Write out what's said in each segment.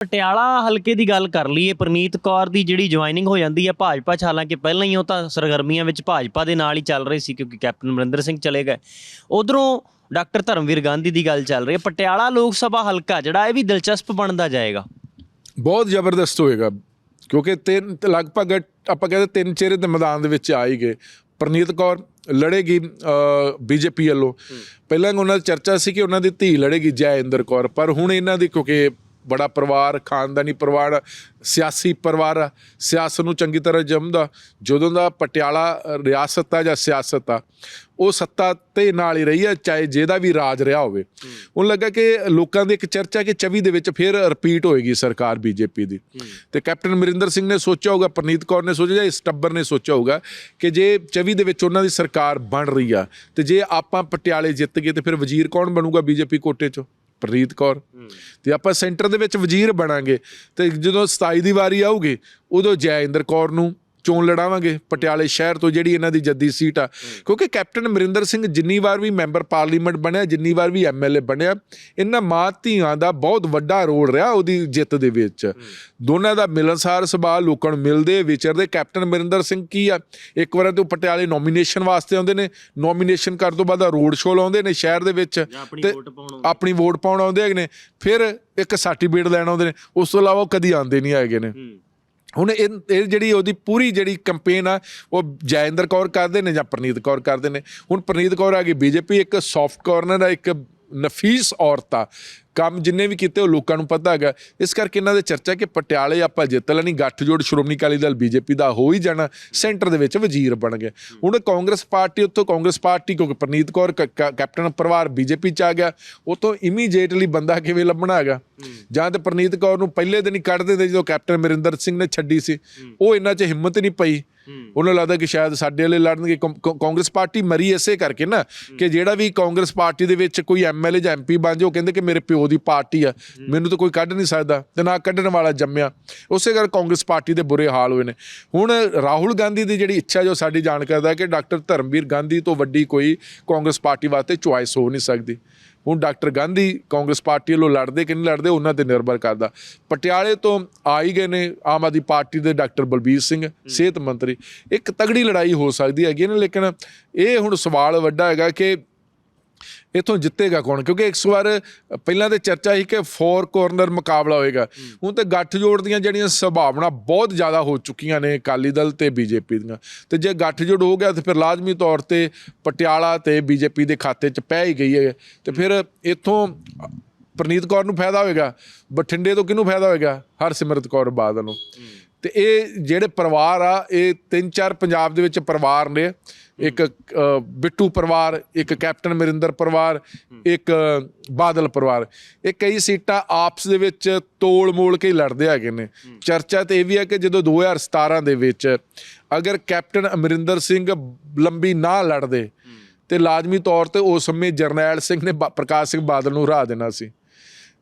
ਪਟਿਆਲਾ ਹਲਕੇ ਦੀ ਗੱਲ ਕਰ ਲਈਏ ਪ੍ਰਨੀਤ ਕੌਰ ਦੀ ਜਿਹੜੀ ਜੁਆਇਨਿੰਗ ਹੋ ਜਾਂਦੀ ਹੈ ਭਾਜਪਾ 'ਚ ਹਾਲਾਂਕਿ ਪਹਿਲਾਂ ਹੀ ਉਹ ਤਾਂ ਸਰਗਰਮੀਆਂ ਵਿੱਚ ਭਾਜਪਾ ਦੇ ਨਾਲ ਹੀ ਚੱਲ ਰਹੀ ਸੀ ਕਿਉਂਕਿ ਕੈਪਟਨ ਅਮਰਿੰਦਰ ਸਿੰਘ ਚਲੇ ਗਏ। ਉਧਰੋਂ ਡਾਕਟਰ ਧਰਮਵੀਰ ਗਾਂਧੀ ਦੀ ਗੱਲ ਚੱਲ ਰਹੀ ਹੈ ਪਟਿਆਲਾ ਲੋਕ ਸਭਾ ਹਲਕਾ ਜਿਹੜਾ ਇਹ ਵੀ ਦਿਲਚਸਪ ਬਣਦਾ ਜਾਏਗਾ। ਬਹੁਤ ਜ਼ਬਰਦਸਤ ਹੋਏਗਾ ਕਿਉਂਕਿ ਤਿੰਨ ਲਗਭਗ ਆਪਾਂ ਕਹਿੰਦੇ ਤਿੰਨ ਚਿਹਰੇ ਦੇ ਮੈਦਾਨ ਦੇ ਵਿੱਚ ਆ ਹੀ ਗਏ। ਪ੍ਰਨੀਤ ਕੌਰ ਲੜੇਗੀ ਬੀਜੇਪੀ ਵੱਲੋਂ। ਪਹਿਲਾਂ ਉਹਨਾਂ ਦੀ ਚਰਚਾ ਸੀ ਕਿ ਉਹਨਾਂ ਦੀ ਧੀ ਲੜੇਗੀ ਜੈ ਇੰਦਰ ਕੌਰ ਪਰ ਹੁਣ ਇਹਨਾਂ ਦੀ ਕਿਉਂਕਿ ਬੜਾ ਪਰਿਵਾਰ ਖਾਨਦਾਨੀ ਪਰਿਵਾਰ ਸਿਆਸੀ ਪਰਿਵਾਰ ਆ, ਸਿਆਸਤ ਨੂੰ ਚੰਗੀ ਤਰ੍ਹਾਂ ਜੰਮਦਾ ਜਦੋਂ ਦਾ ਪਟਿਆਲਾ ਰਿਆਸਤ ਆ ਜਾਂ ਸਿਆਸਤ ਆ ਉਹ ਸੱਤਾ ਤੇ ਨਾਲ ਹੀ ਰਹੀ ਆ ਚਾਹੇ ਜਿਹਦਾ ਵੀ ਰਾਜ ਰਿਹਾ ਹੋਵੇ। ਉਹਨੂੰ ਲੱਗਾ ਕਿ ਲੋਕਾਂ ਦੀ ਇੱਕ ਚਰਚਾ ਕਿ 24 ਦੇ ਵਿੱਚ ਫਿਰ ਰਿਪੀਟ ਹੋਏਗੀ ਸਰਕਾਰ ਬੀਜੇਪੀ ਦੀ। ਤੇ ਕੈਪਟਨ ਅਮਰਿੰਦਰ ਸਿੰਘ ਨੇ ਸੋਚਿਆ ਹੋਊਗਾ ਪ੍ਰਨੀਤ ਕੌਰ ਨੇ ਸੋਚਿਆ ਜਾਂ ਇਸ ਟੱਬਰ ਨੇ ਸੋਚਿਆ ਹੋਊਗਾ ਕਿ ਜੇ 24 ਦੇ ਵਿੱਚ ਉਹਨਾਂ ਦੀ ਸਰਕਾਰ ਬਣ ਰਹੀ ਆ ਤੇ ਜੇ ਆਪਾਂ ਪਟਿਆਲੇ ਜਿੱਤ ਗਏ ਤੇ ਫਿਰ ਵਜ਼ੀਰ ਕੌਣ ਬਣੂਗਾ ਬੀਜੇਪੀ ਕੋਟੇ 'ਚੋਂ? ਪ੍ਰਨੀਤ ਕੌਰ। ਤੇ ਆਪਾਂ ਸੈਂਟਰ ਦੇ ਵਿੱਚ ਵਜ਼ੀਰ ਬਣਾਂਗੇ। ਤੇ ਜਦੋਂ 27 ਦੀ ਵਾਰੀ ਆਊਗੀ ਉਦੋਂ ਜੈ ਇੰਦਰ ਕੌਰ ਨੂੰ ਚੋਣ ਲੜਾਵਾਂਗੇ ਪਟਿਆਲੇ ਸ਼ਹਿਰ ਤੋਂ ਜਿਹੜੀ ਇਹਨਾਂ ਦੀ ਜੱਦੀ ਸੀਟ ਆ। ਕਿਉਂਕਿ ਕੈਪਟਨ ਅਮਰਿੰਦਰ ਸਿੰਘ ਜਿੰਨੀ ਵਾਰ ਵੀ ਮੈਂਬਰ ਪਾਰਲੀਮੈਂਟ ਬਣਿਆ ਜਿੰਨੀ ਵਾਰ ਵੀ ਐਮਐਲਏ ਬਣਿਆ ਇਹਨਾਂ ਮਾਂ ਧੀਆਂ ਦਾ ਬਹੁਤ ਵੱਡਾ ਰੋਲ ਰਿਹਾ ਉਹਦੀ ਜਿੱਤ ਦੇ ਵਿੱਚ। ਦੋਨਾਂ ਦਾ ਮਿਲਨਸਾਰ ਸੁਭਾਅ ਲੋਕਾਂ ਨੂੰ ਮਿਲਦੇ ਵਿਚਰਦੇ। ਕੈਪਟਨ ਅਮਰਿੰਦਰ ਸਿੰਘ ਕੀ ਆ? ਇੱਕ ਵਾਰ ਤੇ ਉਹ ਪਟਿਆਲੇ ਨੋਮੀਨੇਸ਼ਨ ਵਾਸਤੇ ਆਉਂਦੇ ਨੇ। ਨੋਮੀਨੇਸ਼ਨ ਕਰਨ ਤੋਂ ਬਾਅਦ ਰੋਡ ਸ਼ੋਅ ਲਾਉਂਦੇ ਨੇ ਸ਼ਹਿਰ ਦੇ ਵਿੱਚ ਤੇ ਆਪਣੀ ਵੋਟ ਪਾਉਣ ਆਉਂਦੇ ਨੇ। ਫਿਰ ਇੱਕ ਸਰਟੀਫਿਕੇਟ ਲੈਣ ਆਉਂਦੇ ਨੇ। ਉਸ ਤੋਂ ਇਲਾਵਾ ਉਹ ਕਦੀ ਆਉਂਦੇ ਨਹੀਂ ਹੈਗੇ ਨੇ। ਹੁਣ ਇਹ ਇਹ ਜਿਹੜੀ ਉਹਦੀ ਪੂਰੀ ਜਿਹੜੀ ਕੈਂਪੇਨ ਆ, ਉਹ ਜੈਇੰਦਰ ਕੌਰ ਕਰਦੇ ਨੇ ਜਾਂ ਪ੍ਰਨੀਤ ਕੌਰ ਕਰਦੇ ਨੇ। ਹੁਣ ਪ੍ਰਨੀਤ ਕੌਰ ਆ ਗਈ, ਬੀਜੇਪੀ ਇੱਕ ਸੌਫਟ ਕਾਰਨਰ ਆ, ਇੱਕ ਨਫੀਸ ਔਰਤ ਆ। ਕੰਮ ਜਿੰਨੇ ਵੀ ਕੀਤੇ ਉਹ ਲੋਕਾਂ ਨੂੰ ਪਤਾ ਹੈਗਾ। ਇਸ ਕਰਕੇ ਇਹਨਾਂ ਦੇ ਚਰਚਾ ਕਿ ਪਟਿਆਲੇ ਆਪਾਂ ਜਿੱਤ ਲੈਣੀ, ਗੱਠਜੋੜ ਸ਼੍ਰੋਮਣੀ ਅਕਾਲੀ ਦਲ, ਬੀਜੇਪੀ ਦਾ ਹੋ ਹੀ ਜਾਣਾ, ਸੈਂਟਰ ਦੇ ਵਿੱਚ ਵਜ਼ੀਰ ਬਣ ਗਏ। ਹੁਣ ਕਾਂਗਰਸ ਪਾਰਟੀ ਉੱਥੋਂ, ਕਾਂਗਰਸ ਪਾਰਟੀ ਕਿਉਂਕਿ ਪ੍ਰਨੀਤ ਕੌਰ, ਕ- ਕੈਪਟਨ ਪਰਿਵਾਰ ਬੀਜੇਪੀ ਚ ਆ ਗਿਆ ਉਤੋਂ ਇਮੀਡੀਏਟਲੀ ਬੰਦਾ ਕਿਵੇਂ ਲੱਭਣਾ ਹੈਗਾ? ਜਾਂ ਤੇ ਪ੍ਰਨੀਤ ਕੌਰ ਨੂੰ ਪਹਿਲੇ ਦਿਨ ਹੀ ਕੱਢ ਦਿੰਦੇ ਜਦੋਂ ਕੈਪਟਨ ਅਮਰਿੰਦਰ ਸਿੰਘ ਨੇ ਛੱਡੀ ਸੀ। ਉਹ ਇਹਨਾਂ 'ਚ ਹਿੰਮਤ ਨਹੀਂ ਪਈ। ਉਹਨਾਂ ਲੱਗਦਾ ਕਿ ਸ਼ਾਇਦ ਸਾਡੇ ਵਾਲੇ ਲੜਨਗੇ। ਕਾਂਗਰਸ ਪਾਰਟੀ ਮਰੀ ਇਸੇ ਕਰਕੇ ਨਾ ਕਿ ਜਿਹੜਾ ਵੀ ਕਾਂਗਰਸ ਪਾਰਟੀ ਦੇ ਵਿੱਚ ਕੋਈ ਐਮਐਲਏ ਜਾਂ ਐਮਪੀ ਬਣ ਜਾਏ, ਉਹ ਕਹਿੰਦੇ ਕਿ ਮੇਰੇ ਪਿਓ ਦੀ ਪਾਰਟੀ ਆ। ਮੈਨੂੰ ਤਾਂ ਕੋਈ ਕੱਢ ਨਹੀਂ ਸਕਦਾ ਤੇ ਨਾ ਕੱਢਣ ਵਾਲਾ ਜੰਮਿਆ। ਉਸੇ ਕਰਕੇ ਕਾਂਗਰਸ ਪਾਰਟੀ ਦੇ ਬੁਰੇ ਹਾਲ ਹੋਏ ਨੇ। ਹੁਣ ਰਾਹੁਲ ਗਾਂਧੀ ਦੀ ਜਿਹੜੀ ਇੱਛਾ ਜੋ ਸਾਡੀ ਜਾਣ ਕਰਦਾ ਕਿ ਡਾਕਟਰ ਧਰਮਵੀਰ ਗਾਂਧੀ ਤੋਂ ਵੱਡੀ ਕੋਈ ਕਾਂਗਰਸ ਪਾਰਟੀ ਵਾਸਤੇ ਚੁਆਇਸ ਹੋ ਨਹੀਂ ਸਕਦੀ। ਹੁਣ ਡਾਕਟਰ ਗਾਂਧੀ ਕਾਂਗਰਸ ਪਾਰਟੀ ਵੱਲੋਂ ਲੜਦੇ ਕਿ ਨਹੀਂ ਲੜਦੇ ਉਹਨਾਂ ਤੇ ਨਿਰਭਰ ਕਰਦਾ। ਪਟਿਆਲੇ ਤੋਂ ਆ ਹੀ ਗਏ ਨੇ ਆਮ ਆਦਮੀ ਪਾਰਟੀ ਦੇ ਡਾਕਟਰ ਬਲਬੀਰ ਸਿੰਘ ਸਿਹਤ ਮੰਤਰੀ। ਇੱਕ ਤਗੜੀ ਲੜਾਈ ਹੋ ਸਕਦੀ ਹੈਗੀ ਨਾ ਲੇਕਿਨ ਇਹ ਹੁਣ ਸਵਾਲ ਵੱਡਾ ਹੈਗਾ ਕਿ ਇਥੋਂ ਜਿੱਤੇਗਾ ਕੌਣ? ਕਿਉਂਕਿ ਇੱਕ ਵਾਰ ਪਹਿਲਾਂ ਤੇ ਚਰਚਾ ਸੀ ਕਿ ਫੋਰ ਕਾਰਨਰ ਮੁਕਾਬਲਾ ਹੋਏਗਾ। ਹੁਣ ਤੇ ਗੱਠਜੋੜ ਦੀਆਂ ਜਿਹੜੀਆਂ ਸੰਭਾਵਨਾ ਬਹੁਤ ਜ਼ਿਆਦਾ ਹੋ ਚੁੱਕੀਆਂ ਨੇ ਅਕਾਲੀ ਦਲ ਤੇ ਬੀਜੇਪੀ ਦੀਆਂ। ਤੇ ਜੇ ਗੱਠਜੋੜ ਹੋ ਗਿਆ ਤੇ ਫਿਰ ਲਾਜ਼ਮੀ ਤੌਰ ਤੇ ਪਟਿਆਲਾ ਤੇ ਬੀਜੇਪੀ ਦੇ ਖਾਤੇ 'ਚ ਪੈ ਹੀ ਗਈ ਹੈ। ਤੇ ਫਿਰ ਇਥੋਂ ਪ੍ਰਨੀਤ ਕੌਰ ਨੂੰ ਫਾਇਦਾ ਹੋਏਗਾ? ਬਠਿੰਡੇ ਤੋਂ ਕਿਹਨੂੰ ਫਾਇਦਾ ਹੋਏਗਾ? ਹਰਸਿਮਰਤ ਕੌਰ ਬਾਦਲ ਨੂੰ। ਤੇ ਇਹ ਜਿਹੜੇ ਪਰਿਵਾਰ ਆ, ਇਹ ਤਿੰਨ ਚਾਰ ਪੰਜਾਬ ਦੇ ਵਿੱਚ ਪਰਿਵਾਰ ਨੇ। ਇੱਕ ਬਿੱਟੂ ਪਰਿਵਾਰ, ਇੱਕ ਕੈਪਟਨ ਅਮਰਿੰਦਰ ਪਰਿਵਾਰ, ਇੱਕ ਬਾਦਲ ਪਰਿਵਾਰ। ਇਹ ਕਈ ਸੀਟਾਂ ਆਪਸ ਦੇ ਵਿੱਚ ਤੋਲ ਮੋਲ ਕੇ ਲੜਦੇ ਹੈਗੇ ਨੇ। ਚਰਚਾ ਤੇ ਇਹ ਵੀ ਹੈ ਕਿ ਜਦੋਂ 2017 ਦੇ ਵਿੱਚ ਅਗਰ ਕੈਪਟਨ ਅਮਰਿੰਦਰ ਸਿੰਘ ਲੰਬੀ ਨਾ ਲੜਦੇ ਤੇ ਲਾਜ਼ਮੀ ਤੌਰ ਤੇ ਉਸ ਸਮੇਂ ਜਰਨੈਲ ਸਿੰਘ ਨੇ ਬਾ- ਪ੍ਰਕਾਸ਼ ਸਿੰਘ ਬਾਦਲ ਨੂੰ ਹਰਾ ਦੇਣਾ ਸੀ।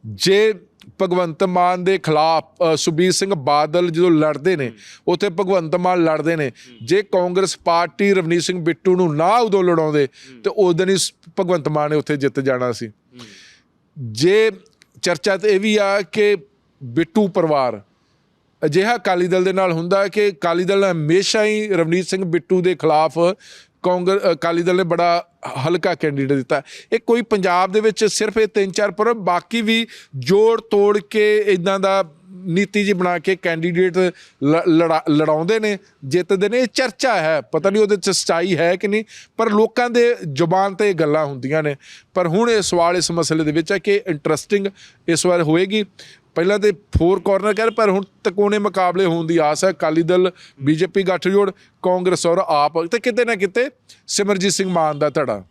ਜੇ ਭਗਵੰਤ ਮਾਨ ਦੇ ਖਿਲਾਫ ਅ, ਸੁਖਬੀਰ ਸਿੰਘ ਬਾਦਲ ਜਦੋਂ ਲੜਦੇ ਨੇ ਉੱਥੇ ਭਗਵੰਤ ਮਾਨ ਲੜਦੇ ਨੇ। ਜੇ ਕਾਂਗਰਸ ਪਾਰਟੀ ਰਵਨੀਤ ਸਿੰਘ ਬਿੱਟੂ ਨੂੰ ਨਾ ਉਦੋਂ ਲੜਾਉਂਦੇ ਤੇ ਉਸ ਦਿਨ ਹੀ ਭਗਵੰਤ ਮਾਨ ਨੇ ਉੱਥੇ ਜਿੱਤ ਜਾਣਾ ਸੀ। ਜੇ ਚਰਚਾ ਤੇ ਇਹ ਵੀ ਆ ਕਿ ਬਿੱਟੂ ਪਰਿਵਾਰ ਅਜਿਹਾ ਅਕਾਲੀ ਦਲ ਦੇ ਨਾਲ ਹੁੰਦਾ ਕਿ ਅਕਾਲੀ ਦਲ ਹਮੇਸ਼ਾ ਹੀ ਰਵਨੀਤ ਸਿੰਘ ਬਿੱਟੂ ਦੇ ਖਿਲਾਫ ਕਾਂਗਰਸ ਅਕਾਲੀ ਦਲ ਨੇ ਬੜਾ ਹਲਕਾ ਕੈਂਡੀਡੇਟ ਦਿੱਤਾ ਇਹ ਕੋਈ ਪੰਜਾਬ ਦੇ ਵਿੱਚ ਸਿਰਫ ਇਹ ਤਿੰਨ ਚਾਰ ਪਰ ਬਾਕੀ ਵੀ ਜੋੜ ਤੋੜ ਕੇ ਇਦਾਂ ਦਾ ਨੀਤੀ ਜੀ ਬਣਾ ਕੇ ਕੈਂਡੀਡੇਟ ਲ- ਲੜਾ- ਲੜਾਉਂਦੇ ਨੇ ਜਿੱਤਦੇ ਨੇ ਇਹ ਚਰਚਾ ਹੈ। ਪਤਾ ਨਹੀਂ ਉਹਦੇ ਚ ਸਚਾਈ ਹੈ ਕਿ ਨਹੀਂ ਪਰ ਲੋਕਾਂ ਦੇ ਜ਼ੁਬਾਨ ਤੇ ਇਹ ਗੱਲਾਂ ਹੁੰਦੀਆਂ ਨੇ। ਪਰ ਹੁਣ ਇਹ ਸਵਾਲ ਇਸ ਮਸਲੇ ਦੇ ਵਿੱਚ ਹੈ ਕਿ ਇੰਟਰਸਟਿੰਗ ਇਸ ਵਾਰ ਹੋਏਗੀ। ਪਹਿਲਾਂ ਤੇ ਫੋਰ ਕਾਰਨਰ ਕਹਿ ਰਹੇ, ਪਰ ਹੁਣ ਤਕੋਨੇ ਮੁਕਾਬਲੇ ਹੋਣ ਦੀ ਆਸ ਹੈ। ਅਕਾਲੀ ਦਲ ਬੀਜੇਪੀ ਗੱਠਜੋੜ ਕਾਂਗਰਸ ਔਰ ਆਪ ਤੇ ਕਿਤੇ ਨਾ ਕਿਤੇ ਸਿਮਰਜੀਤ ਸਿੰਘ ਮਾਨ ਦਾ ਧੜਾ।